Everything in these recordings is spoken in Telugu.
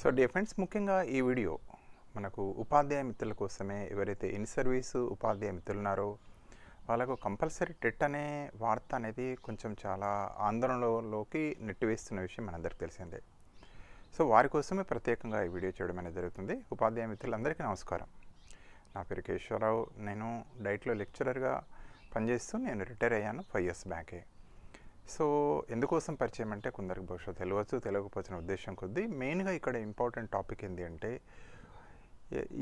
సో డియర్ ఫ్రెండ్స్ ముఖ్యంగా ఈ వీడియో మనకు ఉపాధ్యాయ మిత్రుల కోసమే ఎవరైతే ఇన్ సర్వీసు ఉపాధ్యాయ మిత్రులు ఉన్నారో వాళ్ళకు కంపల్సరీ టెట్ అనే వార్త అనేది కొంచెం చాలా ఆందోళనలోకి నెట్టివేస్తున్న విషయం మనందరికీ తెలిసిందే. సో వారి కోసమే ప్రత్యేకంగా ఈ వీడియో చేయడం అనేది జరుగుతుంది. ఉపాధ్యాయ మిత్రులందరికీ నమస్కారం. నా పేరు కేశవరావు. నేను డైట్లో లెక్చరర్గా పనిచేస్తూ నేను రిటైర్ అయ్యాను ఫైవ్ ఇయర్స్ బ్యాకే. సో ఎందుకోసం పరిచయం అంటే కొందరికి బహుశా తెలియవచ్చు తెలియకపోతున్న ఉద్దేశం కొద్దీ మెయిన్గా ఇక్కడ ఇంపార్టెంట్ టాపిక్ ఏంటి అంటే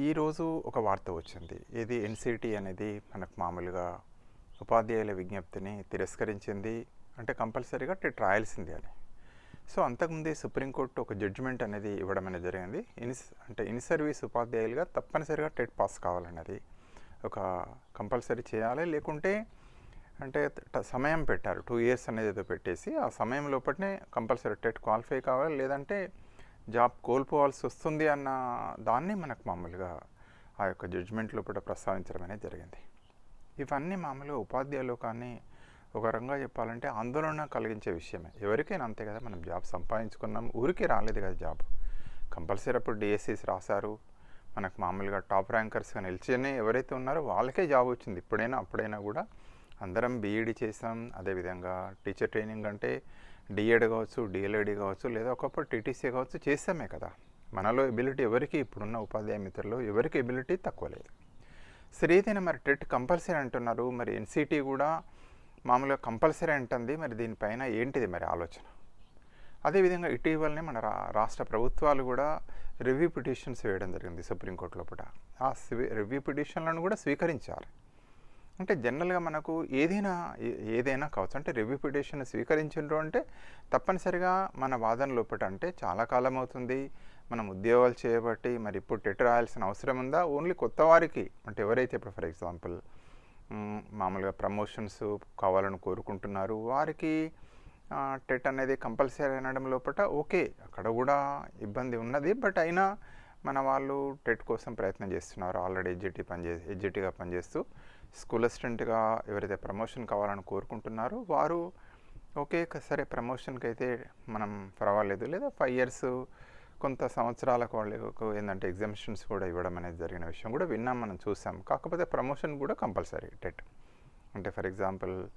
ఈరోజు ఒక వార్త వచ్చింది. ఇది ఎన్సిటి అనేది మనకు మామూలుగా ఉపాధ్యాయుల విజ్ఞప్తిని తిరస్కరించింది అంటే కంపల్సరీగా టెట్ రాయాల్సిందే అని. సో అంతకుముందే సుప్రీంకోర్టు ఒక జడ్జిమెంట్ అనేది ఇవ్వడం అనేది జరిగింది. ఇన్ అంటే ఇన్ సర్వీస్ ఉపాధ్యాయులుగా తప్పనిసరిగా టెట్ పాస్ కావాలన్నది ఒక కంపల్సరీ చేయాలి. లేకుంటే అంటే ట- సమయం పెట్టారు. టూ ఇయర్స్ అనేది ఏదో పెట్టేసి ఆ సమయం లోపలనే కంపల్సరీ టెట్ క్వాలిఫై కావాలి. లేదంటే జాబ్ కోల్పోవాల్సి వస్తుంది అన్న దాన్ని మనకు మామూలుగా ఆ యొక్క జడ్జిమెంట్ లోపల ప్రస్తావించడం అనేది జరిగింది. ఇవన్నీ మామూలుగా ఉపాధ్యాయులు కానీ ఒక రకంగా చెప్పాలంటే ఆందోళన కలిగించే విషయమే. ఎవరికైనా అంతే కదా మనం జాబ్ సంపాదించుకున్నాం. ఊరికే రాలేదు కదా జాబ్. కంపల్సరీ అప్పుడు డిఎస్సీస్ రాశారు. మనకు మామూలుగా టాప్ ర్యాంకర్స్గా నిలిచినే ఎవరైతే ఉన్నారో వాళ్ళకే జాబ్ వచ్చింది. ఇప్పుడైనా అప్పుడైనా కూడా అందరం బీఈడి చేసాం. అదేవిధంగా టీచర్ ట్రైనింగ్ అంటే డిఎడ్ కావచ్చు డిఎల్ఎడి కావచ్చు లేదా ఒకప్పుడు టీటీసీ కావచ్చు చేసామే కదా. మనలో ఎబిలిటీ ఎవరికి ఇప్పుడున్న ఉపాధ్యాయ మిత్రులు ఎవరికి ఎబిలిటీ తక్కువ లేదు. సరే ఏదైనా మరి టెట్ కంపల్సరీ అంటున్నారు. మరి ఎన్సిటీ కూడా మామూలుగా కంపల్సరీ అంటుంది. మరి దీనిపైన ఏంటిది మరి ఆలోచన? అదేవిధంగా ఇటీవలనే మన రా రాష్ట్ర ప్రభుత్వాలు కూడా రివ్యూ పిటిషన్స్ వేయడం జరిగింది సుప్రీంకోర్టులో లోపల ఆ రివ్యూ పిటిషన్లను కూడా స్వీకరించారు అంటే జనరల్గా మనకు ఏదైనా ఏదైనా కావచ్చు. అంటే రివ్యూ స్వీకరించు అంటే తప్పనిసరిగా మన వాదన లోపల అంటే చాలా కాలం అవుతుంది. మనం ఉద్యోగాలు చేయబట్టి మరి ఇప్పుడు టెట్ రాయాల్సిన అవసరం ఉందా? ఓన్లీ కొత్త వారికి. అంటే ఎవరైతే ఇప్పుడు ఫర్ ఎగ్జాంపుల్ మామూలుగా ప్రమోషన్స్ కావాలని కోరుకుంటున్నారు వారికి టెట్ అనేది కంపల్సరీ అనడం లోపల ఓకే అక్కడ కూడా ఇబ్బంది ఉన్నది. బట్ అయినా మన వాళ్ళు టెట్ కోసం ప్రయత్నం చేస్తున్నారు. ఆల్రెడీ ఎడ్జిటీ పనిచే ఎడ్జిటీగా పనిచేస్తూ. స్కూల్ అసిస్టెంట్గా ఎవరైతే ప్రమోషన్ కావాలని కోరుకుంటున్నారో వారు ఓకే క- సరే ప్రమోషన్కి అయితే మనం పర్వాలేదు. లేదా ఫైవ్ ఇయర్స్ కొంత సంవత్సరాలకు వాళ్ళకు ఏంటంటే ఎగ్జామిషన్స్ కూడా ఇవ్వడం అనేది జరిగిన విషయం కూడా విన్నాం మనం చూసాం. కాకపోతే ప్రమోషన్ కూడా కంపల్సరీ టెట్. అంటే ఫర్ ఎగ్జాంపుల్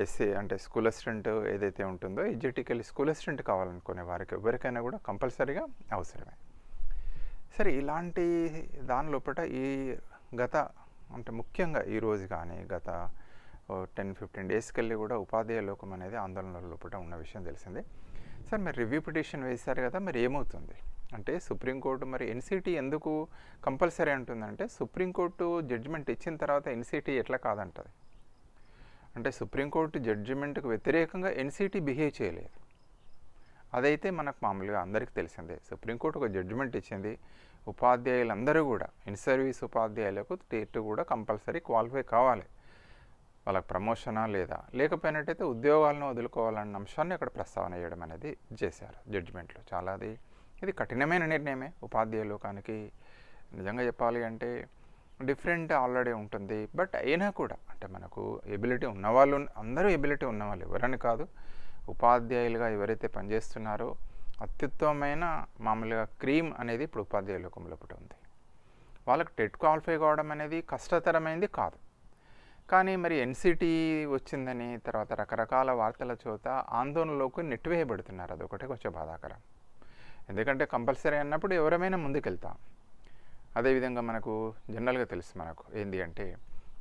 ఎస్ఏ అంటే స్కూల్ అసిస్టెంట్ ఏదైతే ఉంటుందో ఎడ్జిటీకి స్కూల్ అసిస్టెంట్ కావాలనుకునే వారికి ఎవరికైనా కూడా కంపల్సరీగా అవసరమే. సరే ఇలాంటి దాని లోపల ఈ గత అంటే ముఖ్యంగా ఈరోజు కానీ గత టెన్ ఫిఫ్టీన్ డేస్కి వెళ్ళి కూడా ఉపాధ్యాయ లోకం అనేది ఆందోళన లోపల ఉన్న విషయం తెలిసిందే. సార్ మరి రివ్యూ పిటిషన్ వేశారు కదా మరి ఏమవుతుంది? అంటే సుప్రీంకోర్టు మరి ఎన్సిటీ ఎందుకు కంపల్సరీ అంటుందంటే సుప్రీంకోర్టు జడ్జిమెంట్ ఇచ్చిన తర్వాత ఎన్సిటీ ఎట్లా కాదంటది. అంటే సుప్రీంకోర్టు జడ్జిమెంట్కి వ్యతిరేకంగా ఎన్సిటీ బిహేవ్ చేయలేదు. అదైతే మనకు మామూలుగా అందరికీ తెలిసిందే. సుప్రీంకోర్టు ఒక జడ్జిమెంట్ ఇచ్చింది. ఉపాధ్యాయులందరూ కూడా ఇన్ సర్వీస్ ఉపాధ్యాయులకు టెట్ కూడా కంపల్సరీ క్వాలిఫై కావాలి. వాళ్ళకి ప్రమోషనా లేదా? లేకపోయినట్టయితే ఉద్యోగాలను వదులుకోవాలన్న అంశాన్ని అక్కడ ప్రస్తావన చేయడం అనేది చేశారు జడ్జిమెంట్లో. చాలా అది ఇది కఠినమైన నిర్ణయమే ఉపాధ్యాయ లోకానికి. నిజంగా చెప్పాలి అంటే డిఫరెంట్ ఆల్రెడీ ఉంటుంది. బట్ అయినా కూడా అంటే మనకు ఎబిలిటీ ఉన్నవాళ్ళు అందరూ ఎబిలిటీ ఉన్నవాళ్ళు ఎవరని కాదు. ఉపాధ్యాయులుగా ఎవరైతే పనిచేస్తున్నారో అత్యుత్తమమైన మామూలుగా క్రీమ్ అనేది ఇప్పుడు ఉపాధ్యాయ లోకం ఉంది. వాళ్ళకి టెట్ క్వాలిఫై కావడం అనేది కష్టతరమైనది కాదు. కానీ మరి ఎన్సిటీ వచ్చిందని తర్వాత రకరకాల వార్తల చోత ఆందోళనలోకి నెట్టివేయబడుతున్నారు. అదొకటే కొంచెం బాధాకరం. ఎందుకంటే కంపల్సరీ అన్నప్పుడు ఎవరమైనా ముందుకెళ్తాం. అదేవిధంగా మనకు జనరల్గా తెలుసు మనకు ఏంటి అంటే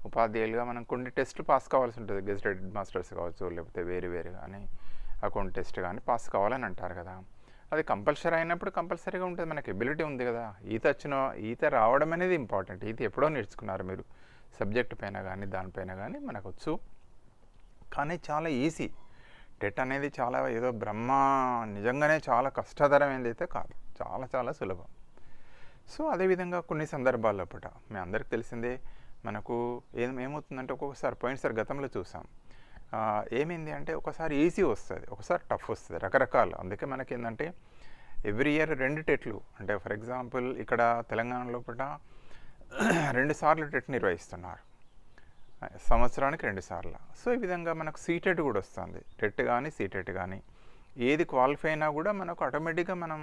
ఉపాధ్యాయులుగా మనం కొన్ని టెస్టులు పాస్ కావాల్సి ఉంటుంది. గెజిటెడ్ మాస్టర్స్ కావచ్చు లేకపోతే వేరు వేరు కానీ అకౌంట్ టెస్ట్ కానీ పాస్ కావాలని అంటారు కదా. అది కంపల్సరీ అయినప్పుడు కంపల్సరీగా ఉంటుంది. మనకి ఎబిలిటీ ఉంది కదా. ఈత వచ్చిన ఈత రావడం అనేది ఇంపార్టెంట్ ఈత ఎప్పుడో నేర్చుకున్నారు మీరు. సబ్జెక్ట్ పైన కానీ దానిపైన కానీ మనకు వచ్చు కానీ చాలా ఈజీ టెట్ అనేది చాలా ఏదో బ్రహ్మ నిజంగానే చాలా కష్టతరమైనది అయితే కాదు. చాలా చాలా సులభం. సో అదేవిధంగా కొన్ని సందర్భాల్లో పూట మీ అందరికి తెలిసిందే మనకు ఏం ఏమవుతుందంటే ఒక్కొక్కసారి పోయినసారి గతంలో చూసాం. ఏమైంది అంటే ఒకసారి ఈజీ వస్తుంది ఒకసారి టఫ్ వస్తుంది రకరకాలు. అందుకే మనకి ఏంటంటే ఎవ్రీ ఇయర్ రెండు టెట్లు. అంటే ఫర్ ఎగ్జాంపుల్ ఇక్కడ తెలంగాణలో పూట రెండు సార్లు టెట్ నిర్వహిస్తున్నారు. సంవత్సరానికి రెండు సార్లు. సో ఈ విధంగా మనకు సీటెట్ కూడా వస్తుంది. టెట్ కానీ సీటెట్ కానీ ఏది క్వాలిఫై అయినా కూడా మనకు ఆటోమేటిక్గా మనం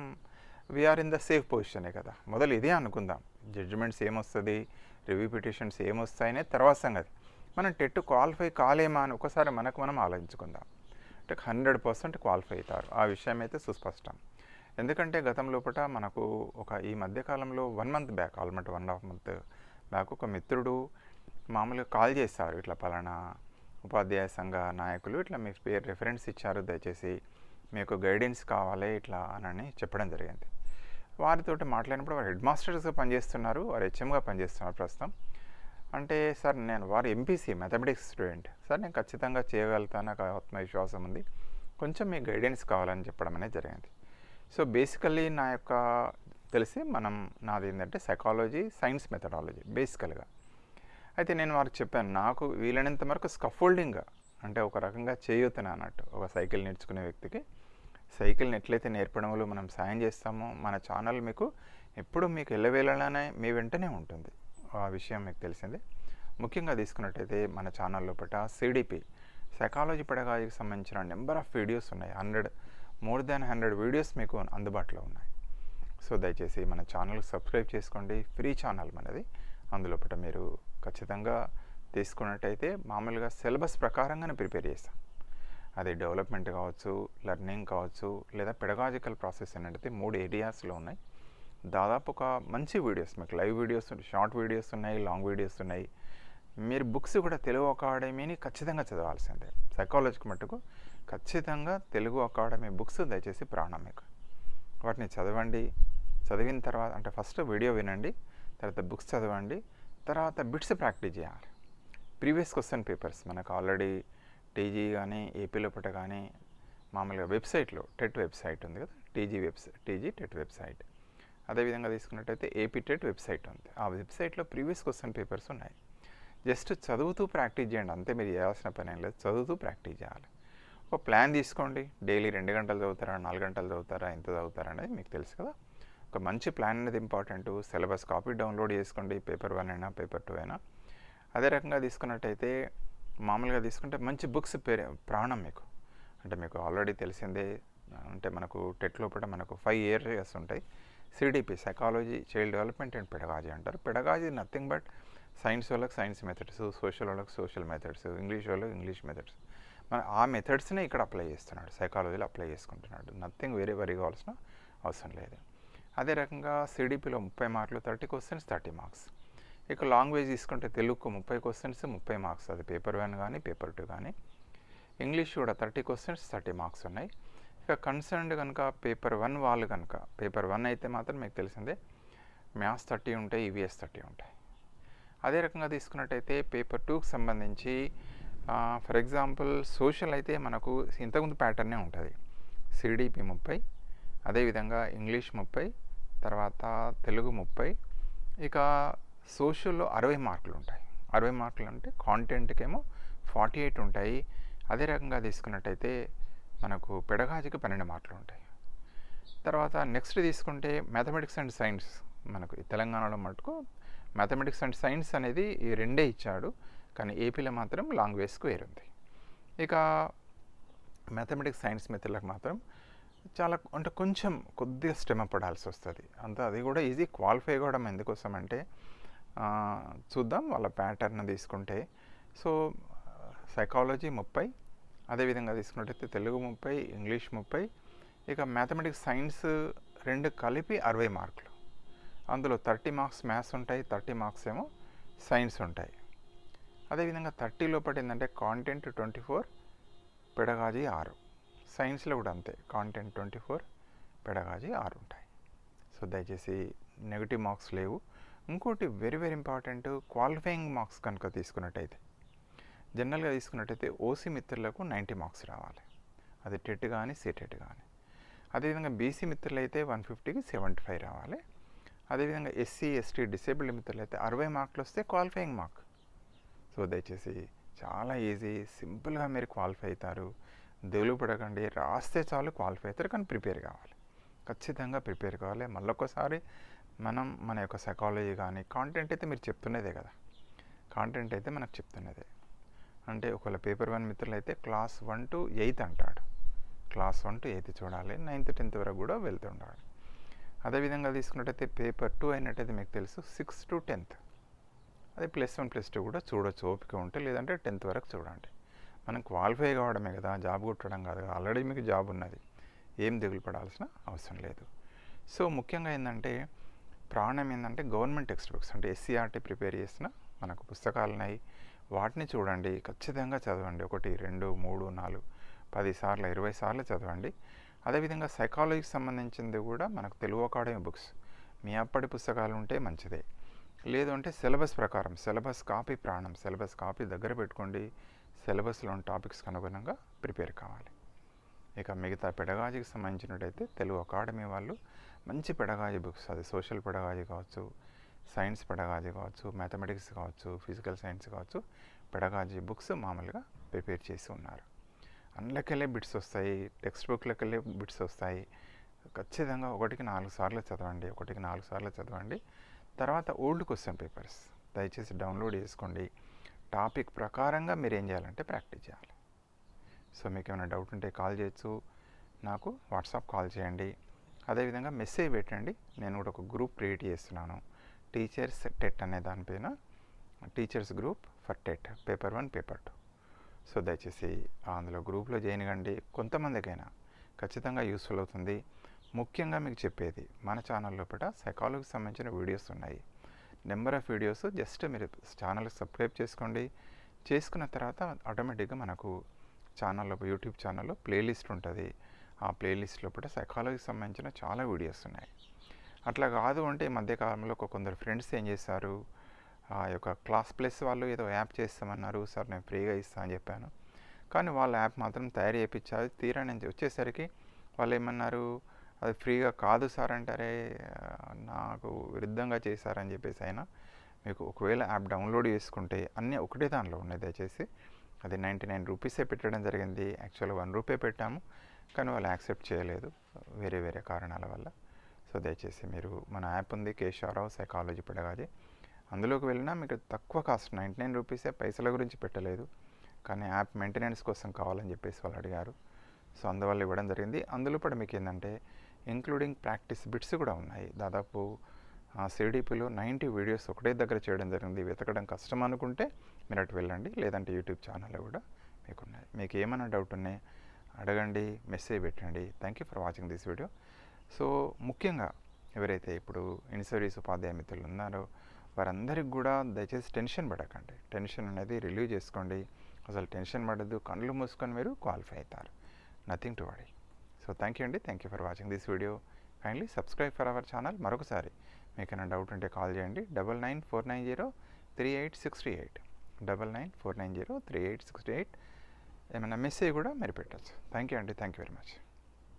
we are in the safe పొజిషనే కదా. మొదలు ఇదే అనుకుందాం. జడ్జిమెంట్స్ ఏమొస్తుంది రివ్యూ పిటిషన్స్ ఏమొస్తాయనే తర్వాత సంగతి. మనం టెట్ క్వాలిఫై కాలేమా అని ఒకసారి మనకు మనం ఆలోచించుకుందాం. అంటే హండ్రెడ్ పర్సెంట్ క్వాలిఫై అవుతారు. ఆ విషయం అయితే సుస్పష్టం. ఎందుకంటే గతం లోపల మనకు ఒక ఈ మధ్యకాలంలో one month back almost one half month back ఒక మిత్రుడు మామూలుగా కాల్ చేస్తారు ఇట్లా పలానా ఉపాధ్యాయ సంఘ నాయకులు ఇట్లా మీ పేరు రిఫరెన్స్ ఇచ్చారు దయచేసి మీకు గైడెన్స్ కావాలి ఇట్లా అని చెప్పడం జరిగింది. వారితోటి మాట్లాడినప్పుడు వారు హెడ్ మాస్టర్స్గా పనిచేస్తున్నారు వారు హెచ్ఎంగా పనిచేస్తున్నారు ప్రస్తుతం. అంటే సార్ నేను వారు ఎంపీసీ మ్యాథమెటిక్స్ స్టూడెంట్. సార్ నేను ఖచ్చితంగా చేయగలుగుతాను నాకు ఆత్మవిశ్వాసం ఉంది. కొంచెం మీ గైడెన్స్ కావాలని చెప్పడం అనేది జరిగింది. సో బేసికల్లీ నా యొక్క తెలిసి మనం నాది ఏంటంటే సైకాలజీ సైన్స్ మెథడాలజీ బేసికల్గా. అయితే నేను వారికి చెప్పాను నాకు వీలైనంత వరకు స్కఫోల్డింగ్ అంటే ఒక రకంగా చేయూతన అన్నట్టు ఒక సైకిల్ నేర్చుకునే వ్యక్తికి. సైకిల్ని ఎట్లయితే నేర్పడంలో మనం సాయం చేస్తామో మన ఛానల్ మీకు ఎప్పుడు మీకు ఎల్లవేళలానే మీ వెంటనే ఉంటుంది. ఆ విషయం మీకు తెలిసిందే. ముఖ్యంగా తీసుకున్నట్టయితే మన ఛానల్ లోపల సిడిపి సైకాలజీ పెడగాజీకి సంబంధించిన నెంబర్ ఆఫ్ వీడియోస్ ఉన్నాయి. Hundred more than hundred videos మీకు అందుబాటులో ఉన్నాయి. సో దయచేసి మన ఛానల్ సబ్స్క్రైబ్ చేసుకోండి. ఫ్రీ ఛానల్ మనది. అందులోపట మీరు ఖచ్చితంగా తీసుకున్నట్టయితే మామూలుగా సిలబస్ ప్రకారంగానే ప్రిపేర్ చేస్తాం. అది డెవలప్మెంట్ కావచ్చు లెర్నింగ్ కావచ్చు లేదా పెడగాజికల్ ప్రాసెస్ అనేది మూడు ఏరియాస్లో ఉన్నాయి. దాదాపు ఒక మంచి వీడియోస్ మీకు లైవ్ వీడియోస్ షార్ట్ వీడియోస్ ఉన్నాయి లాంగ్ వీడియోస్ ఉన్నాయి. మీరు బుక్స్ కూడా తెలుగు అకాడమీని ఖచ్చితంగా చదవాల్సిందే. సైకాలజీకి మట్టుకు ఖచ్చితంగా తెలుగు అకాడమీ బుక్స్ దయచేసి ప్రాణం మీకు. వాటిని చదవండి. చదివిన తర్వాత అంటే ఫస్ట్ వీడియో వినండి తర్వాత బుక్స్ చదవండి తర్వాత బిట్స్ ప్రాక్టీస్ చేయాలి. ప్రీవియస్ క్వశ్చన్ పేపర్స్ మనకు ఆల్రెడీ టీజీ కానీ ఏపీలో పుట్ట కానీ మామూలుగా వెబ్సైట్లో టెట్ వెబ్సైట్ ఉంది కదా TG website TG TET website. అదేవిధంగా తీసుకున్నట్టయితే ఏపీటెట్ వెబ్సైట్ ఉంది. ఆ వెబ్సైట్లో ప్రీవియస్ క్వశ్చన్ పేపర్స్ ఉన్నాయి. జస్ట్ చదువుతూ ప్రాక్టీస్ చేయండి. అంతే మీరు చేయాల్సిన పని ఏం లేదు. చదువుతూ ప్రాక్టీస్ చేయాలి. ఒక ప్లాన్ తీసుకోండి. డైలీ రెండు గంటలు చదువుతారా? నాలుగు గంటలు చదువుతారా? ఎంత చదువుతారా? అనేది మీకు తెలుసు కదా. ఒక మంచి ప్లాన్ అనేది ఇంపార్టెంట్ సిలబస్ కాపీ డౌన్లోడ్ చేసుకోండి. పేపర్ వన్ అయినా పేపర్ టూ అయినా. అదే రకంగా తీసుకున్నట్టయితే మామూలుగా తీసుకుంటే మంచి బుక్స్ పేరు ప్రాణం మీకు. అంటే మీకు ఆల్రెడీ తెలిసిందే. అంటే మనకు టెట్ లోపల మనకు ఫైవ్ ఇయర్స్ ఉంటాయి. CDP psychology child development and pedagogy అంటారు. పెడగాజీ నథింగ్ బట్ సైన్స్ వాళ్ళకి సైన్స్ మెథడ్స్ సోషల్ వాళ్ళకి సోషల్ మెథడ్స్ ఇంగ్లీష్ వాళ్ళకి ఇంగ్లీష్ మెథడ్స్ మన ఆ మెథడ్స్నే ఇక్కడ అప్లై చేస్తున్నాడు సైకాలజీలో అప్లై చేసుకుంటున్నాడు. నథింగ్ వేరే వరి కావాల్సిన అవసరం లేదు. అదే రకంగా సిడిపిలో ముప్పై మార్కులు థర్టీ క్వశ్చన్స్ థర్టీ మార్క్స్. ఇక లాంగ్వేజ్ తీసుకుంటే తెలుగుకు ముప్పై క్వశ్చన్స్ ముప్పై మార్క్స్. అది పేపర్ వన్ కానీ పేపర్ టూ కానీ ఇంగ్లీష్ కూడా థర్టీ క్వశ్చన్స్ థర్టీ మార్క్స్ ఉన్నాయి. ఇక కన్సర్న్డ్ కనుక పేపర్ వన్ వాళ్ళు కనుక పేపర్ వన్ అయితే మాత్రం మీకు తెలిసిందే మ్యాథ్స్ థర్టీ ఉంటాయి ఈవీఎస్ థర్టీ ఉంటాయి. అదే రకంగా తీసుకున్నట్టయితే పేపర్ టూకి సంబంధించి ఫర్ ఎగ్జాంపుల్ సోషల్ అయితే మనకు ఇంతకుముందు ప్యాటర్నే ఉంటుంది. సిడిపి ముప్పై అదేవిధంగా ఇంగ్లీష్ ముప్పై తర్వాత తెలుగు ముప్పై ఇక సోషల్లో అరవై మార్కులు ఉంటాయి. అరవై మార్కులు అంటే కాంటెంట్కేమో ఫార్టీ ఎయిట్ ఉంటాయి. అదే రకంగా తీసుకున్నట్టయితే మనకు పెడగాజికి పన్నెండు మార్కులు ఉంటాయి. తర్వాత నెక్స్ట్ తీసుకుంటే మ్యాథమెటిక్స్ అండ్ సైన్స్ మనకు తెలంగాణలో మటుకు మ్యాథమెటిక్స్ అండ్ సైన్స్ అనేది ఈ రెండే ఇచ్చాడు కానీ ఏపీలో మాత్రం లాంగ్వేజ్కి వేరుంది ఇక మ్యాథమెటిక్స్ సైన్స్ మిత్రులకు మాత్రం చాలా అంటే కొంచెం కొద్దిగా శ్రమ పడాల్సి వస్తుంది. అంత అది కూడా ఈజీ క్వాలిఫై కావడం ఎందుకోసం అంటే చూద్దాం వాళ్ళ ప్యాటర్న్ తీసుకుంటే. సో సైకాలజీ ముప్పై అదేవిధంగా తీసుకున్నట్టయితే తెలుగు ముప్పై ఇంగ్లీష్ ముప్పై ఇక మ్యాథమెటిక్స్ సైన్స్ రెండు కలిపి అరవై మార్కులు. అందులో థర్టీ మార్క్స్ మ్యాథ్స్ ఉంటాయి థర్టీ మార్క్స్ ఏమో సైన్స్ ఉంటాయి. అదేవిధంగా థర్టీ లోపల ఏంటంటే కాంటెంట్ ట్వంటీ ఫోర్ పెడగాజీ ఆరు. సైన్స్లో కూడా అంతే కాంటెంట్ ట్వంటీ ఫోర్ పెడగాజీ ఆరు ఉంటాయి. సో దయచేసి నెగిటివ్ మార్క్స్ లేవు. ఇంకోటి very very important qualifying marks కనుక తీసుకున్నట్టయితే జనరల్గా తీసుకున్నట్టయితే ఓసీ మిత్రులకు నైంటీ మార్క్స్ రావాలి. అది టెట్ కానీ సీటెట్ కానీ అదేవిధంగా బీసీ మిత్రులు అయితే వన్ ఫిఫ్టీకి సెవెంటీ ఫైవ్ రావాలి. అదేవిధంగా ఎస్సీ ఎస్టీ డిసేబుల్డ్ మిత్రులు అయితే అరవై మార్కులు వస్తే క్వాలిఫైయింగ్ మార్క్. సో దయచేసి చాలా ఈజీ సింపుల్గా మీరు క్వాలిఫై అవుతారు. దేవులు పడకండి రాస్తే చాలు క్వాలిఫై అవుతారు కానీ ప్రిపేర్ కావాలి. ఖచ్చితంగా ప్రిపేర్ కావాలి. మళ్ళొకసారి మనం మన యొక్క సైకాలజీ కానీ కాంటెంట్ అయితే మీరు చెప్తున్నదే కదా. కాంటెంట్ అయితే మనకు చెప్తున్నదే. అంటే ఒకవేళ పేపర్ వన్ మిత్రులు అయితే క్లాస్ వన్ టు ఎయిత్ అంటాడు. క్లాస్ వన్ టు ఎయిత్ చూడాలి నైన్త్ టెన్త్ వరకు కూడా వెళ్తుండాలి అదేవిధంగా తీసుకున్నట్టయితే పేపర్ టూ అయినట్టయితే మీకు తెలుసు సిక్స్ టు టెన్త్. అది ప్లస్ వన్ ప్లస్ టూ కూడా చూడొచ్చు ఓపిక ఉంటే లేదంటే టెన్త్ వరకు చూడండి. మనం క్వాలిఫై కావడమే కదా జాబ్ కొట్టడం కాదు కదా ఆల్రెడీ మీకు జాబ్ ఉన్నది. ఏం దిగులు పడాల్సిన అవసరం లేదు. సో ముఖ్యంగా ఏంటంటే ప్రాణం ఏంటంటే గవర్నమెంట్ టెక్స్ట్ బుక్స్ అంటే ఎస్సీఆర్టీ ప్రిపేర్ చేసిన మనకు పుస్తకాలు ఉన్నాయి వాటిని చూడండి. ఖచ్చితంగా చదవండి. ఒకటి రెండు మూడు నాలుగు పది సార్లు ఇరవై సార్లు చదవండి. అదేవిధంగా సైకాలజీకి సంబంధించింది కూడా మనకు తెలుగు అకాడమీ బుక్స్ మీ అప్పటి పుస్తకాలు ఉంటే మంచిదే. లేదు అంటే సిలబస్ ప్రకారం సిలబస్ కాపీ ప్రాణం సిలబస్ కాపీ దగ్గర పెట్టుకోండి. సిలబస్లోని టాపిక్స్కి అనుగుణంగా ప్రిపేర్ కావాలి. ఇక మిగతా పెడగాజీకి సంబంధించినట్టయితే తెలుగు అకాడమీ వాళ్ళు మంచి పెడగాజీ బుక్స్ అది సోషల్ పెడగాజీ కావచ్చు సైన్స్ పెడగాజీ కావచ్చు మ్యాథమెటిక్స్ కావచ్చు ఫిజికల్ సైన్స్ కావచ్చు పెడగాజీ బుక్స్ మామూలుగా ప్రిపేర్ చేసి ఉన్నారు. అందులోకెళ్ళే బిట్స్ వస్తాయి టెక్స్ట్ బుక్లకెళ్ళే బిట్స్ వస్తాయి. ఖచ్చితంగా ఒకటికి నాలుగు సార్లు చదవండి ఒకటికి నాలుగు సార్లు చదవండి. తర్వాత ఓల్డ్ క్వశ్చన్ పేపర్స్ దయచేసి డౌన్లోడ్ చేసుకోండి. టాపిక్ ప్రకారంగా మీరు ఏం చేయాలంటే ప్రాక్టీస్ చేయాలి. సో మీకు ఏమైనా డౌట్ ఉంటే కాల్ చేయొచ్చు. నాకు వాట్సాప్ కాల్ చేయండి. అదేవిధంగా మెసేజ్ పెట్టండి. నేను కూడా ఒక గ్రూప్ క్రియేట్ చేస్తున్నాను. టీచర్స్ టెట్ అనే దానిపైన teachers group for TET paper one paper two so దయచేసి అందులో గ్రూప్లో జాయిన్ కండి. కొంతమందికైనా ఖచ్చితంగా యూస్ఫుల్ అవుతుంది. ముఖ్యంగా మీకు చెప్పేది మన ఛానల్ లోపల సైకాలజీకి సంబంధించిన వీడియోస్ ఉన్నాయి. నెంబర్ ఆఫ్ వీడియోస్ జస్ట్ మీరు ఛానల్ సబ్స్క్రైబ్ చేసుకోండి. చేసుకున్న తర్వాత ఆటోమేటిక్గా మనకు ఛానల్లో యూట్యూబ్ ఛానల్లో ప్లేలిస్ట్ ఉంటుంది. ఆ ప్లేలిస్ట్ లోపల సైకాలజీకి సంబంధించిన చాలా వీడియోస్ ఉన్నాయి. అట్లా కాదు అంటే ఈ మధ్యకాలంలో ఒక కొందరు ఫ్రెండ్స్ ఏం చేశారు? ఆ యొక్క క్లాస్ ప్లస్ వాళ్ళు ఏదో యాప్ చేస్తామన్నారు సార్ నేను ఫ్రీగా ఇస్తా అని చెప్పాను. కానీ వాళ్ళ యాప్ మాత్రం తయారు చేయించారు. తీరా నేను వచ్చేసరికి వాళ్ళు ఏమన్నారు? అది ఫ్రీగా కాదు సార్ అంటారే నాకు విరుద్ధంగా చేశారని చెప్పేసి అయినా మీకు ఒకవేళ యాప్ డౌన్లోడ్ చేసుకుంటే అన్నీ ఒకటే దానిలో ఉన్నాయి దయచేసి. అది నైంటీ నైన్ రూపీసే పెట్టడం జరిగింది. యాక్చువల్గా వన్ రూపీ పెట్టాము. కానీ వాళ్ళు యాక్సెప్ట్ చేయలేదు వేరే వేరే కారణాల వల్ల. సో దయచేసి మీరు మన యాప్ ఉంది కేశవరావు సైకాలజీ పెడగాది. అందులోకి వెళ్ళినా మీకు తక్కువ కాస్ట్ నైంటీ నైన్ రూపీసే పైసల గురించి పెట్టలేదు. కానీ యాప్ మెయింటెనెన్స్ కోసం కావాలని చెప్పేసి వాళ్ళు అడిగారు. సో అందువల్ల ఇవ్వడం జరిగింది. అందులో కూడా మీకు ఏంటంటే ఇంక్లూడింగ్ ప్రాక్టీస్ బిట్స్ కూడా ఉన్నాయి. దాదాపు సిడిపిలో నైంటీ వీడియోస్ ఒకటే దగ్గర చేయడం జరిగింది. వెతకడం కష్టం అనుకుంటే మీరు అటు వెళ్ళండి. లేదంటే యూట్యూబ్ ఛానల్లో కూడా మీకు ఉన్నాయి మీకు ఏమైనా డౌట్ ఉన్నాయి అడగండి మెసేజ్ పెట్టండి. Thank you for watching this video. So ముఖ్యంగా ఎవరైతే ఇప్పుడు ఇన్సర్వీస్ ఉపాధ్యాయ మిత్రులు ఉన్నారో వారందరికి కూడా దయచేసి టెన్షన్ పడకండి. టెన్షన్ అనేది రిలీవ్ చేసుకోండి. అసలు టెన్షన్ పడద్దు. కళ్ళు మూసుకొని మీరు క్వాలిఫై అవుతారు. Nothing to worry. So thank you అండి. Thank you for watching this video. Kindly subscribe for our channel మరొకసారి మీకైనా డౌట్ ఉంటే కాల్ చేయండి. Double nine four nine zero three eight sixty eight double nine four nine zero three eight sixty eight ఏమైనా మెసేజ్ కూడా మీరు పెట్టచ్చు. థ్యాంక్ యూ అండి. Thank you very much